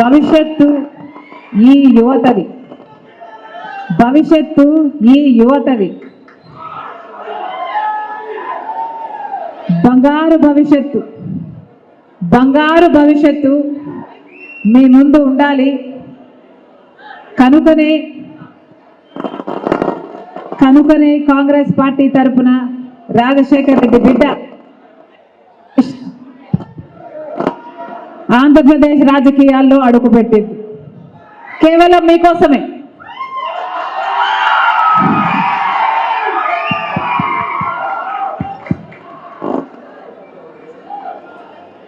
భవిష్యత్తు ఈ యువతది. భవిష్యత్తు ఈ యువతది. బంగారు భవిష్యత్తు. బంగారు భవిష్యత్తు మీ ముందు ఉండాలి. కనుకనే కనుకనే కాంగ్రెస్ పార్టీ తరపున రాజశేఖర్ రెడ్డి బిడ్డ. ఆంధ్రప్రదేశ్ రాజకీయాల్లో అడుగుపెట్టింది. కేవలం మీకోసమే.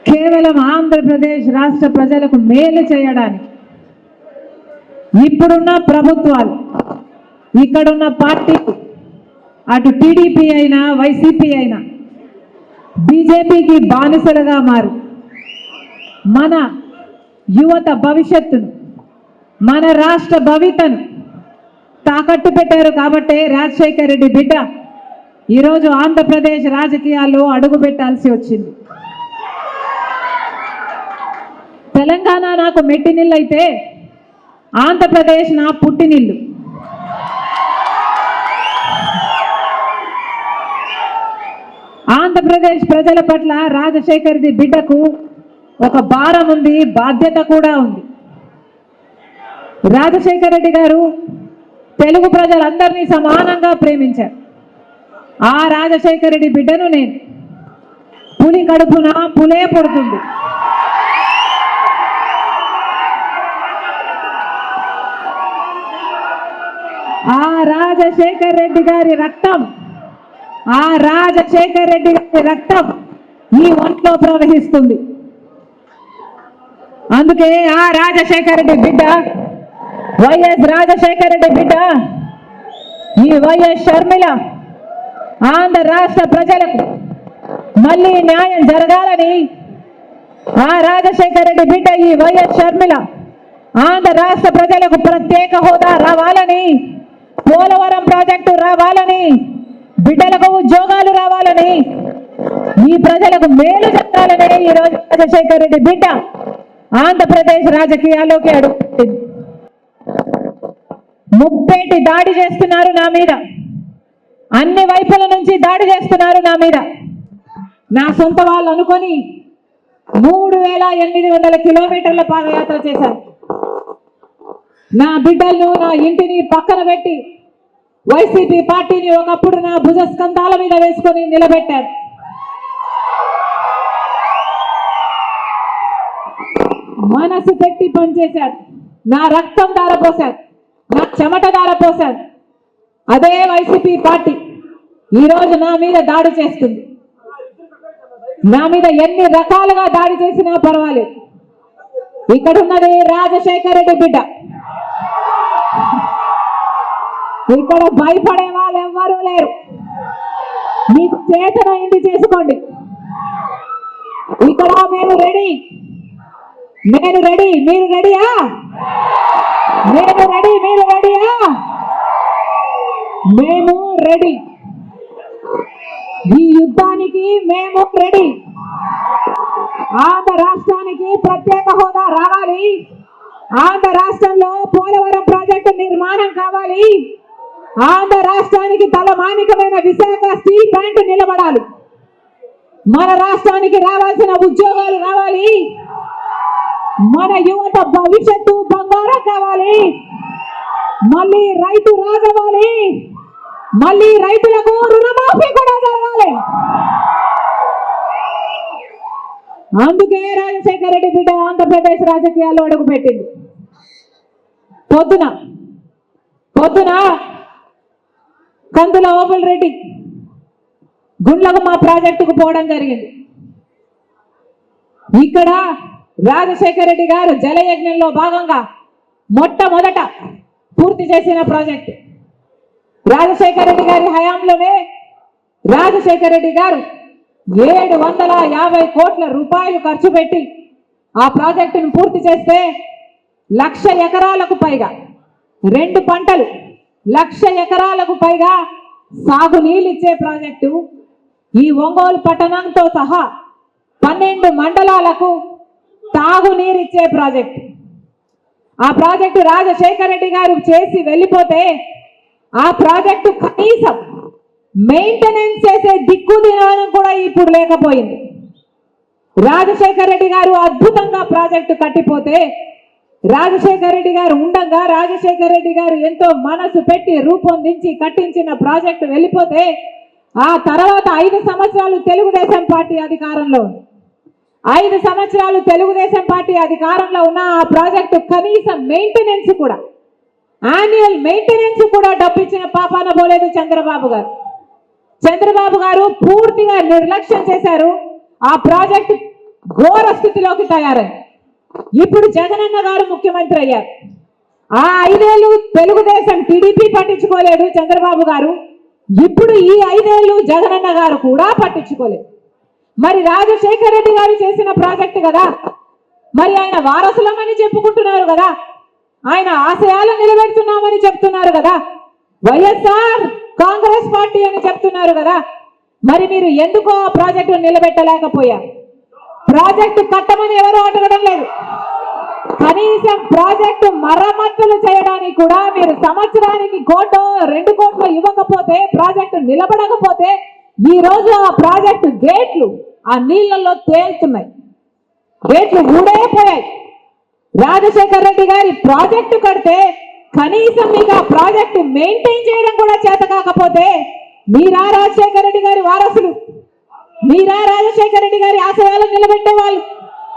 కేవలం ఆంధ్రప్రదేశ్ రాష్ట్ర ప్రజలకు మేలు చేయడానికి ఇప్పుడున్న ప్రభుత్వాలు ఇక్కడున్న పార్టీలు అటు టీడీపీ అయినా వైసీపీ అయినా బీజేపీకి బానిసలుగా మారు మన యువత భవిష్యత్తును మన రాష్ట్ర భవితను తాకట్టు పెట్టారు కాబట్టే రాజశేఖర్ రెడ్డి బిడ్డ ఈరోజు ఆంధ్రప్రదేశ్ రాజకీయాల్లో అడుగు పెట్టాల్సి వచ్చింది. తెలంగాణ నాకు మెట్టినిల్లు అయితే ఆంధ్రప్రదేశ్ నా పుట్టినిల్లు ఆంధ్రప్రదేశ్ ప్రజల పట్ల రాజశేఖర్ రెడ్డి బిడ్డకు ఒక భారం ఉంది బాధ్యత కూడా ఉంది. రాజశేఖర్ రెడ్డి గారు తెలుగు ప్రజలందరినీ సమానంగా ప్రేమించారు. ఆ రాజశేఖర్ రెడ్డి బిడ్డను నేను పులి కడుపున పులే పుడుతుంది. ఆ రాజశేఖర్ రెడ్డి గారి రక్తం ఆ రాజశేఖర్ రెడ్డి గారి రక్తం ఈ ఒంట్లో ప్రవహిస్తుంది. అందుకే ఆ రాజశేఖర రెడ్డి బిడ్డ వైఎస్ రాజశేఖర రెడ్డి బిడ్డ ఈ వైఎస్ షర్మిల ఆంధ్ర రాష్ట్ర ప్రజలకు మళ్ళీ న్యాయం జరగాలని ఆ రాజశేఖర రెడ్డి బిడ్డ ఈ వైఎస్ షర్మిల ఆంధ్ర రాష్ట్ర ప్రజలకు ప్రత్యేక హోదా రావాలని పోలవరం ప్రాజెక్టు రావాలని బిడ్డలకు ఉద్యోగాలు రావాలని ఈ ప్రజలకు మేలు జరగాలని ఈ రాజశేఖర రెడ్డి బిడ్డ ఆంధ్రప్రదేశ్ రాజకీయాల్లోకి అడుగుతుంది ముప్పేటి దాడి చేస్తున్నారు నా మీద. అన్ని వైపుల నుంచి దాడి చేస్తున్నారు నా మీద. నా సొంత వాళ్ళు అనుకొని మూడు వేల ఎనిమిది వందల కిలోమీటర్ల పాదయాత్ర చేశారు. నా బిడ్డలను నా ఇంటిని పక్కన పెట్టి వైసీపీ పార్టీని ఒకప్పుడు నా భుజస్కంధాల మీద వేసుకొని నిలబెట్టారు. మనసు పెట్టి పనిచేశాడు నా రక్తం దారపోశాడు నా చెమట దారపోశాడు అదే వైసీపీ పార్టీ ఈరోజు నా మీద దాడి చేస్తుంది. నా మీద ఎన్ని రకాలుగా దాడి చేసినా పర్వాలేదు. ఇక్కడ ఉన్నది రాజశేఖర రెడ్డి బిడ్డ. ఇక్కడ భయపడే వాళ్ళు ఎవ్వరూ లేరు. మీకు చేతన ఇంటి చేసుకోండి. ఇక్కడ మేము రెడీ. నేను రెడీ మీరు రెడీయా? నేను రెడీ మీరు రెడీయా? మేము రెడీ. ఈ యుద్ధానికి మేము రెడీ. ఆంధ్ర రాష్ట్రానికి ప్రత్యేక హోదా రావాలి. ఆంధ్ర రాష్ట్రంలో పోలవరం ప్రాజెక్టు నిర్మాణం కావాలి. ఆంధ్ర రాష్ట్రానికి తలమానికమైన విశాఖ స్టీల్ ప్లాంట్ నిలబడాలి. మన రాష్ట్రానికి రావాల్సిన ఉద్యోగాలు రావాలి. మన యువత భవిష్యత్తు బంగారం కావాలి. మళ్ళీ రైతు రాజవాలి మళ్ళీ రైతులకు రుణమాఫీ కూడా జరగాలి. అందుకే రాజశేఖర రెడ్డి బిడ్డ ఆంధ్రప్రదేశ్ రాజకీయాల్లో అడుగుపెట్టింది పొద్దున పొద్దున కందుల ఓపుల్ రెడ్డి గుండ్లకు మా ప్రాజెక్టుకు పోవడం జరిగింది. ఇక్కడ రాజశేఖర రెడ్డి గారు జలయజ్ఞంలో భాగంగా మొట్టమొదట పూర్తి చేసిన ప్రాజెక్టు. రాజశేఖర రెడ్డి గారి హయాంలోనే రాజశేఖర రెడ్డి గారు ఏడు వందల యాభై కోట్ల రూపాయలు ఖర్చు పెట్టి ఆ ప్రాజెక్టును పూర్తి చేస్తే లక్ష ఎకరాలకు పైగా రెండు పంటలు లక్ష ఎకరాలకు పైగా సాగునీళ్ళు ఇచ్చే ప్రాజెక్టు. ఈ ఒంగోలు పట్టణంతో సహా పన్నెండు మండలాలకు తాగునీరిచ్చే ప్రాజెక్టు. ఆ ప్రాజెక్టు రాజశేఖర రెడ్డి గారు చేసి వెళ్ళిపోతే ఆ ప్రాజెక్టు కనీసం మెయింటెనెన్స్ చేసే దిక్కు దినానం కూడా ఇప్పుడు లేకపోయింది. రాజశేఖర రెడ్డి గారు అద్భుతంగా ప్రాజెక్టు కట్టిపోతే రాజశేఖర రెడ్డి గారు ఉండగా రాజశేఖర రెడ్డి గారు ఎంతో మనసు పెట్టి రూపొందించి కట్టించిన ప్రాజెక్టు వెళ్ళిపోతే ఆ తర్వాత ఐదు సంవత్సరాలు తెలుగుదేశం పార్టీ అధికారంలో ఉంది ఐదు సంవత్సరాలు తెలుగుదేశం పార్టీ అధికారంలో ఉన్న ఆ ప్రాజెక్టు కనీసం మెయింటెనెన్స్ కూడా యాన్యువల్ మెయింటెనెన్స్ కూడా డబ్బిచ్చిన పాపాన పోలేదు చంద్రబాబు గారు. చంద్రబాబు గారు పూర్తిగా నిర్లక్ష్యం చేశారు. ఆ ప్రాజెక్టు ఘోర స్థితిలోకి తయారైంది ఇప్పుడు జగనన్న గారు ముఖ్యమంత్రి అయ్యారు. ఆ ఐదేళ్ళు తెలుగుదేశం టీడీపీ పట్టించుకోలేదు చంద్రబాబు గారు. ఇప్పుడు ఈ ఐదేళ్ళు జగనన్న గారు కూడా పట్టించుకోలేదు. మరి రాజశేఖర రెడ్డి గారు చేసిన ప్రాజెక్టు కదా? మరి ఆయన వారసులమని చెప్పుకుంటున్నారు కదా? ఆయన ఆశయాలు నిలబెడుతున్నామని చెప్తున్నారు కదా? వైఎస్ఆర్ కాంగ్రెస్ పార్టీ అని చెప్తున్నారు కదా? మరి మీరు ఎందుకో ఆ ప్రాజెక్టు నిలబెట్టలేకపోయారు? ప్రాజెక్టు కట్టమని ఎవరు అడగడం లేదు. కనీసం ప్రాజెక్టు మరమ్మతులు చేయడానికి కూడా మీరు సంవత్సరానికి కోటో రెండు కోట్లు ఇవ్వకపోతే ప్రాజెక్టు నిలబడకపోతే ఈ రోజు ఆ ప్రాజెక్టు గేట్లు ఆ నీళ్ళల్లో తేలుతున్నాయి. గేట్లు ఊడైపోయాయి. రాజశేఖర రెడ్డి గారి ప్రాజెక్టు కడితే కనీసం మీకు ఆ ప్రాజెక్టు మెయింటైన్ చేయడం కూడా చేత కాకపోతే మీరా రాజశేఖర రెడ్డి గారి వారసులు? మీరా రాజశేఖర రెడ్డి గారి ఆశయాలను నిలబెట్టే వాళ్ళు?